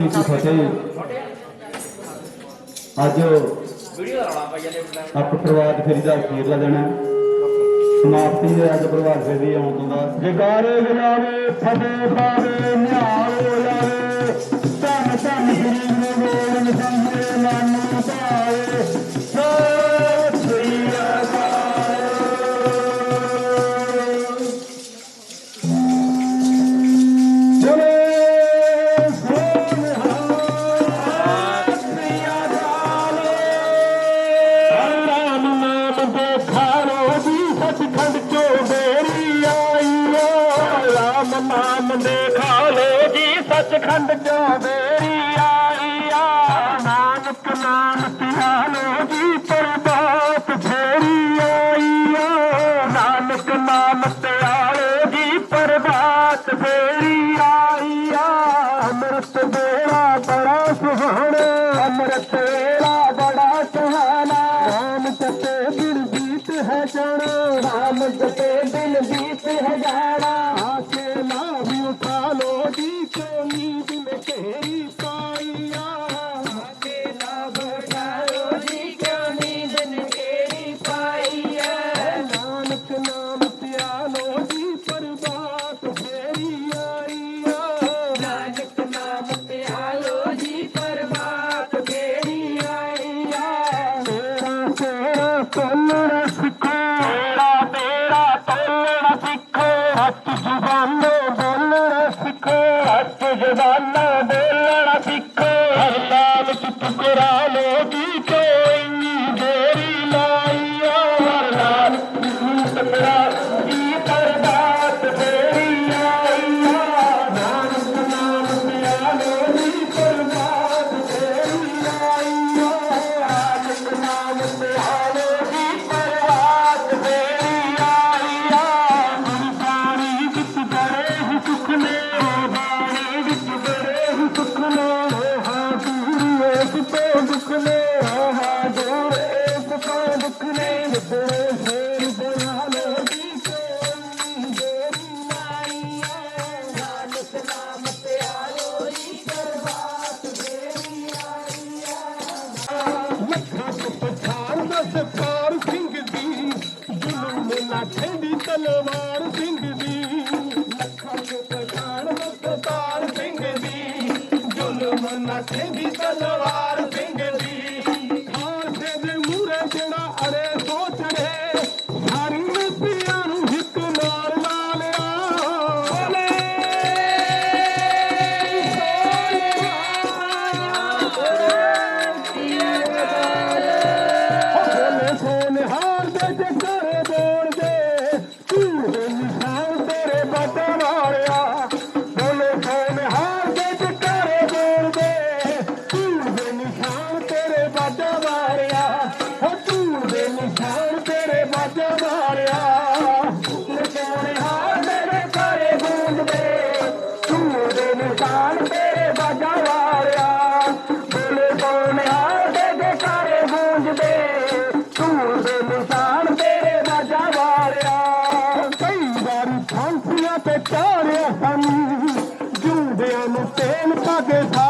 ਫਤਿਹ ਅੱਜ ਆਪ ਪ੍ਰਵਾਦ ਫੇਰੀ ਦਾ ਅਖੀਰਲਾ ਦਿਨ ਹੈ। ਸਮਾਪਤੀ ਦੇ ਅੱਜ ਪ੍ਰਵਾਦ ਫੇਰੀ ਆਉਣ ਤੋਂ ਬਾਅਦ। ਜਕਾਰੇ ਗੁਲਾਬੇ ਫਤਿਹ ਪਾਵੇ ਨਿਹਾਲ ਹੋ ਜਾਵੇ ਸੱਚਖੰਡ ਚੋਂ ਬੇਰੀਆ ತಲೆ ಮಾಡುತ್ತಿ প্রেম থাকে থাকে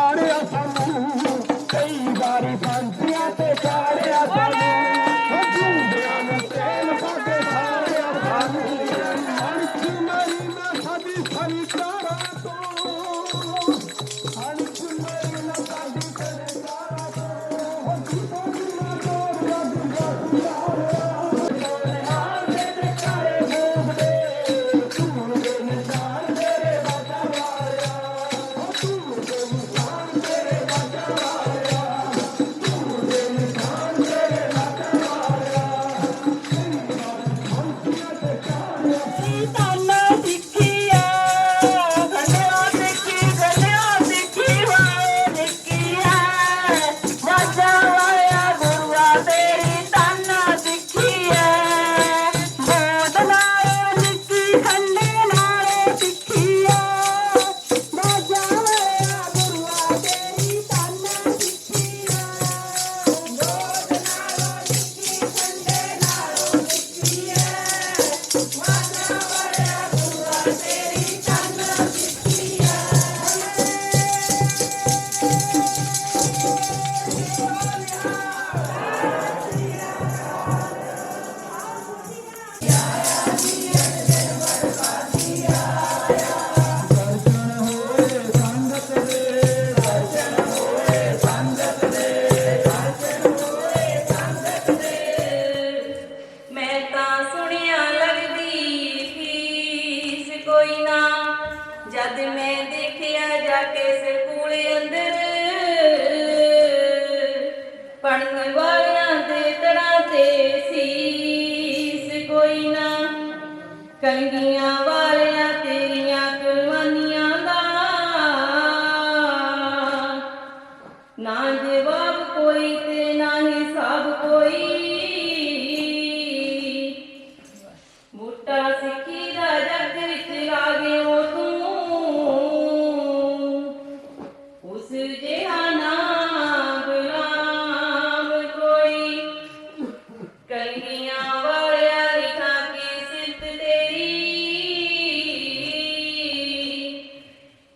ਕਲਗੀਆਂ ਵਾਲੇ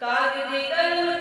ਕਾਗਜ਼ ਕਲਮ ਤੋਂ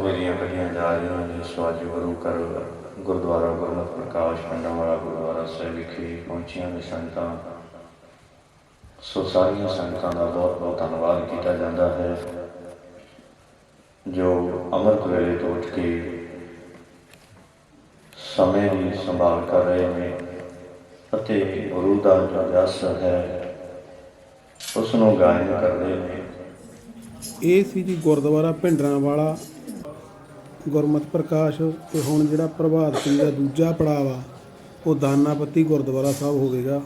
ਮੇਰੀਆਂ ਕਹੀਆਂ ਜਾ ਰਹੀਆਂ ਨੇ, ਜਿਸ ਵਾਜ ਗੁਰੂ ਕਰ ਗੁਰਦੁਆਰਾ ਗੁਰਮਤਿ ਪ੍ਰਕਾਸ਼ ਪਿੰਡਾਂ ਵਾਲਾ ਗੁਰਦੁਆਰਾ ਸਾਹਿਬ ਵਿਖੇ ਪਹੁੰਚੀਆਂ ਨੇ ਸੰਗਤਾਂ। ਸੋ ਸਾਰੀਆਂ ਸੰਗਤਾਂ ਦਾ ਬਹੁਤ ਬਹੁਤ ਧੰਨਵਾਦ ਕੀਤਾ ਜਾਂਦਾ ਹੈ, ਜੋ ਅੰਮ੍ਰਿਤ ਵੇਲੇ ਤੋਂ ਉੱਠ ਕੇ ਸਮੇਂ ਦੀ ਸੰਭਾਲ ਕਰ ਰਹੇ ਨੇ ਅਤੇ ਗੁਰੂ ਦਾ ਜੋ ਜਸ ਹੈ ਉਸ ਨੂੰ ਗਾਇਨ ਕਰਦੇ ਨੇ। ਇਹ ਸੀ ਜੀ ਗੁਰਦੁਆਰਾ ਭਿੰਡਰਾਂ ਵਾਲਾ ਗੁਰਮਤਿ ਪ੍ਰਕਾਸ਼ ਤੇ ਹੁਣ ਜਿਹੜਾ ਪ੍ਰਭਾਤ ਸਿੰਘ ਦਾ ਦੂਜਾ ਪੜਾਅ ਵਾ, ਉਹ ਦਾਨਾਪੱਤੀ ਗੁਰਦੁਆਰਾ ਸਾਹਿਬ ਹੋਵੇਗਾ।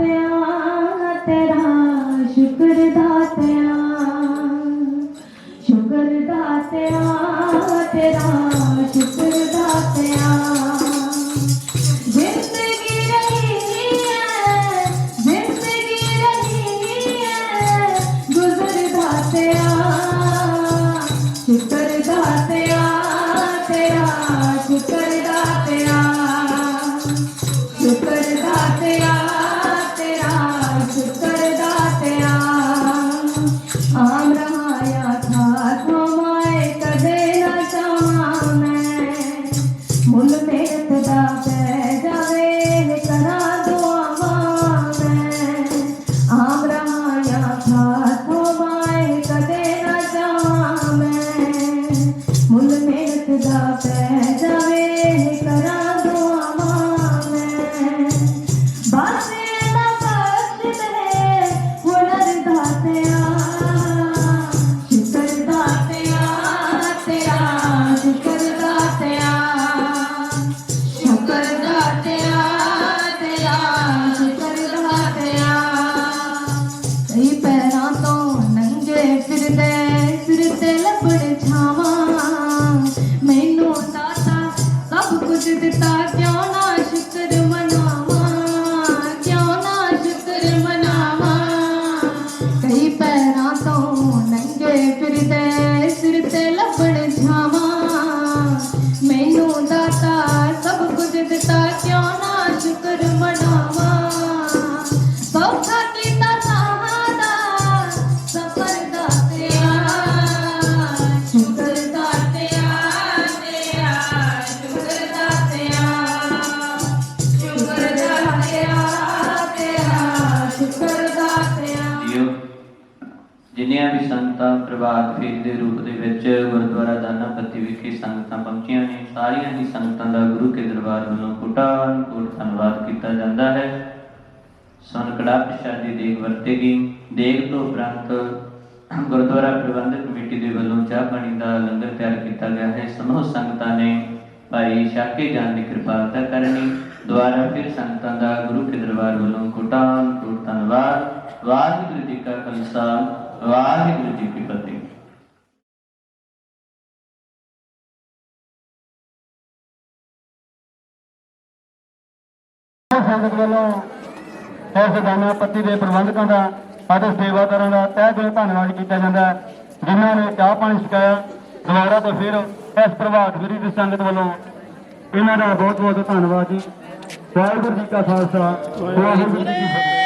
there. ਪ੍ਰਭਾਤ ਫੇਰੀ ਦੇ ਰੂਪ ਦੇ ਵਿੱਚ ਗੁਰਦੁਆਰਾ ਦਾਨਾਪੱਤੀ ਵਿਖੇ ਸੰਗਤਾਂ ਪਹੁੰਚੀਆਂ ਨੇ। ਸਾਰੀਆਂ ਹੀ ਸੰਗਤਾਂ ਦਾ ਗੁਰੂ ਕੇ ਦਰਬਾਰ ਵੱਲੋਂ ਕੋਟਾਨ ਕੋਟ ਧੰਨਵਾਦ ਕੀਤਾ ਜਾਂਦਾ ਹੈ। ਸਨਕੜਾ ਪ੍ਰਸ਼ਾਦੀ ਦੇਗ ਵਰਤੇਗੀ। ਦੇਗ ਤੋਂ ਉਪਰੰਤ ਗੁਰਦੁਆਰਾ ਪ੍ਰਬੰਧਕ ਕਮੇਟੀ ਦੇ ਵੱਲੋਂ ਚਾਹ ਪਾਣੀ ਦਾ ਲੰਗਰ ਤਿਆਰ ਕੀਤਾ ਗਿਆ ਹੈ। ਸਮੂਹ ਸੰਗਤਾਂ ਨੇ ਭਾਈ ਸ਼ਾਕੇ ਜਾਣ ਦੀ ਕਿਰਪਾਲਤਾ ਕਰਨੀ, ਦੁਆਰਾ ਫਿਰ ਸੰਗਤਾਂ ਦਾ ਗੁਰੂ ਕੇ ਦਰਬਾਰ ਵੱਲੋਂ ਕੋਟਾਨ ਕੋਟ ਧੰਨਵਾਦ। ਵਾਹਿਗੁਰੂ ਜੀ ਕਾ ਖਾਲਸਾ ਵਾਹਿਗੁਰੂ ਜੀ ਕੀ ਫਤਿਹ। ਸੰਗਤ ਵੱਲੋਂ ਇਸ ਦਾਨਾ ਪੱਤੀ ਦੇ ਪ੍ਰਬੰਧਕਾਂ ਦਾ ਅਤੇ ਸੇਵਾਦਾਰਾਂ ਦਾ ਤਹਿ ਦਿਲੋਂ ਧੰਨਵਾਦ ਕੀਤਾ ਜਾਂਦਾ ਹੈ ਜਿਨ੍ਹਾਂ ਨੇ ਚਾਹ ਪਾਣੀ ਛਕਾਇਆ। ਦੁਬਾਰਾ ਤੋਂ ਫਿਰ ਇਸ ਪ੍ਰਭਾਤ ਫੇਰੀ ਦੀ ਸੰਗਤ ਵੱਲੋਂ ਇਹਨਾਂ ਦਾ ਬਹੁਤ ਬਹੁਤ ਧੰਨਵਾਦ ਜੀ। ਵਾਹਿਗੁਰੂ ਜੀ ਕਾ ਖਾਲਸਾ ਵਾਹਿਗੁਰੂ ਜੀ ਕੀ ਫਤਿਹ।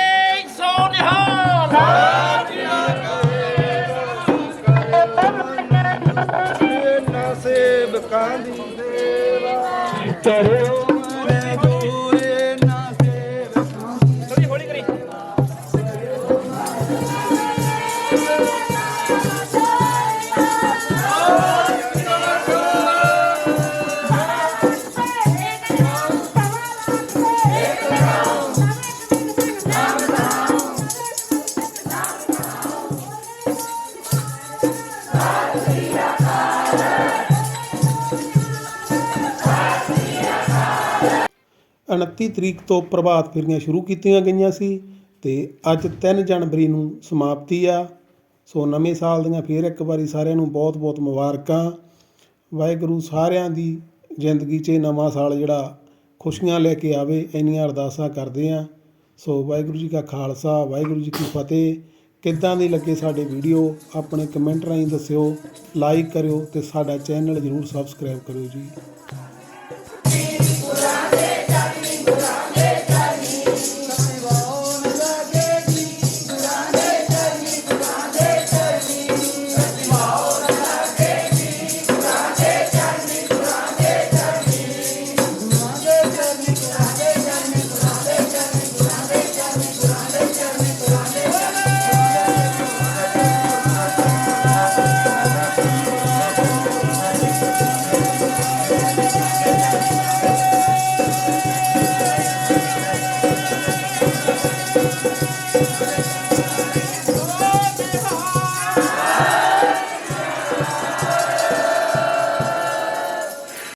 ತರೋ 29 ਤਰੀਕ ਤੋਂ ਪ੍ਰਭਾਤ ਫੇਰੀਆਂ ਸ਼ੁਰੂ ਕੀਤੀਆਂ ਗਈਆਂ ਸੀ ਤੇ ਅੱਜ 3 ਜਨਵਰੀ ਨੂੰ ਸਮਾਪਤੀ ਆ। ਸੋ ਨਵੇਂ ਸਾਲ ਦੀਆਂ ਫੇਰ ਇੱਕ ਵਾਰੀ ਸਾਰਿਆਂ ਨੂੰ ਬਹੁਤ-ਬਹੁਤ ਮੁਬਾਰਕਾਂ। ਵਾਹਿਗੁਰੂ ਸਾਰਿਆਂ ਦੀ ਜ਼ਿੰਦਗੀ 'ਚ ਨਵਾਂ ਸਾਲ ਜਿਹੜਾ ਖੁਸ਼ੀਆਂ ਲੈ ਕੇ ਆਵੇ, ਇੰਨੀਆਂ ਅਰਦਾਸਾਂ ਕਰਦੇ ਆਂ। ਸੋ ਵਾਹਿਗੁਰੂ ਜੀ ਕਾ ਖਾਲਸਾ, ਵਾਹਿਗੁਰੂ ਜੀ ਕੀ ਫਤਿਹ। ਕਿੱਦਾਂ ਦੀ ਲੱਗੇ ਸਾਡੇ ਵੀਡੀਓ, ਆਪਣੇ ਕਮੈਂਟ ਰਾਹੀਂ ਦੱਸਿਓ, ਲਾਈਕ ਕਰਿਓ ਤੇ ਸਾਡਾ ਚੈਨਲ ਜਰੂਰ ਸਬਸਕ੍ਰਾਈਬ ਕਰਿਓ ਜੀ।